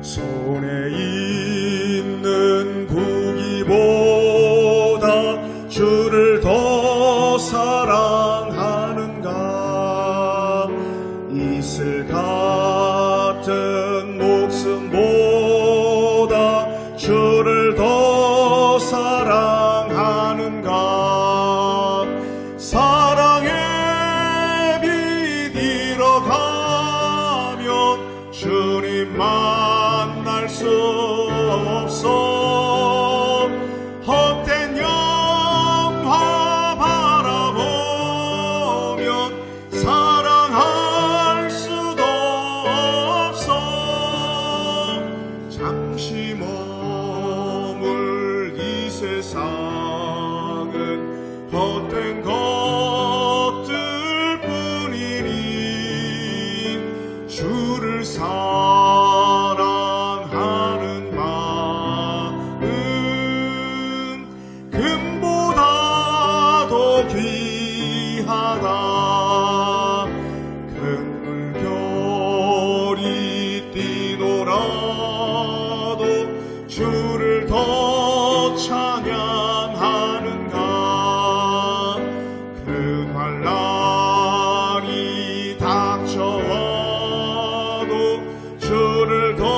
손에 있는 구기보다 주를 더 사랑하는가? 이슬 같은 목숨보다 주를 더 사랑하는가? 사랑의 빛 잃어가면 주님만 없어. 헛된 영화 바라보면 사랑할 수도 없어. 잠시 머물 이 세상. 주를 더